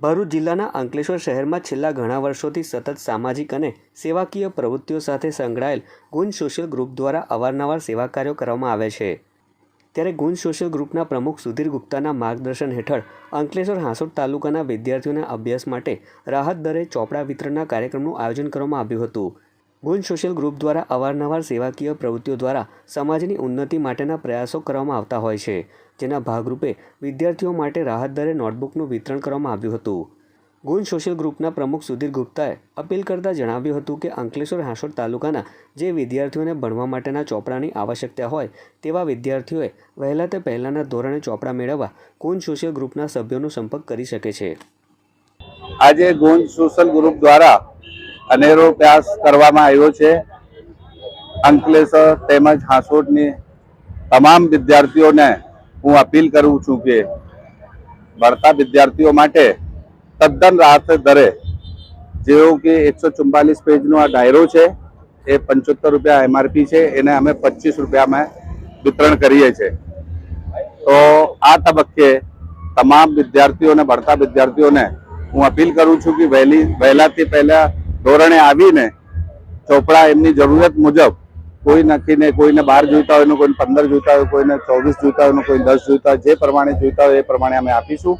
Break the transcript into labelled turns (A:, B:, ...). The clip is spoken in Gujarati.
A: ભરૂચ જિલ્લાના અંકલેશ્વર શહેરમાં છેલ્લા ઘણા વર્ષોથી સતત સામાજિક અને સેવાકીય પ્રવૃત્તિઓ સાથે સંકળાયેલ ગુંજ સોશિયલ ગ્રુપ દ્વારા અવારનવાર સેવા કાર્યો કરવામાં આવે છે. ત્યારે ગુંજ સોશિયલ ગ્રુપના પ્રમુખ સુધીર ગુપ્તાના માર્ગદર્શન હેઠળ અંકલેશ્વર હાંસોટ તાલુકાના વિદ્યાર્થીઓના અભ્યાસ માટે રાહત દરે ચોપડા વિતરણના કાર્યક્રમનું આયોજન કરવામાં આવ્યું હતું. ગુંજ સોશિયલ ગ્રુપ દ્વારા અવારનવાર સેવાકીય પ્રવૃત્તિઓ દ્વારા સમાજની ઉન્નતિ માટેના પ્રયાસો કરવામાં આવતા હોય છે, જેના ભાગરૂપે વિદ્યાર્થીઓ માટે રાહત દરે નોટબુકનું વિતરણ કરવામાં આવ્યું હતું. ગુંજ સોશિયલ ગ્રુપના પ્રમુખ સુધીર ગુપ્તાએ અપીલ કરતાં જણાવ્યું હતું કે અંકલેશ્વર હાંસોડ તાલુકાના જે વિદ્યાર્થીઓને ભણવા માટેના ચોપડાની આવશ્યકતા હોય તેવા વિદ્યાર્થીઓએ વહેલા તે પહેલાંના ધોરણે ચોપડા મેળવવા ગુંજ સોશિયલ ગ્રુપના સભ્યોનો સંપર્ક કરી શકે છે.
B: આજે ગુંજ સોશિયલ ગ્રુપ દ્વારા અનેરો પ્રયાસ કરવામાં આવ્યો છે. અંકલેશ્વર તેમજ હાંસોટની તમામ વિદ્યાર્થીઓને હું અપીલ કરું છું કે ભણતા વિદ્યાર્થીઓ માટે તદ્દન રાહત દરે જેવો કે એકસો ચુમ્બાલીસ પેજનો આ ડાયરો છે, એ પંચોતેર રૂપિયા એમઆરપી છે, એને અમે પચીસ રૂપિયામાં વિતરણ કરીએ છીએ તો આ તબક્કે તમામ વિદ્યાર્થીઓને ભણતા વિદ્યાર્થીઓને હું અપીલ કરું છું કે વહેલી વહેલાથી પહેલા ધોરણે આવીને ચોપડા એમની જરૂરિયાત મુજબ કોઈ નક્કીને કોઈને બાર જોઈતા હોય, કોઈને પંદર જોઈતા હોય, કોઈને ચોવીસ જોઈતા હોય, કોઈને દસ જોઈતા જે પ્રમાણે જોઈતા હોય એ પ્રમાણે અમે આપીશું.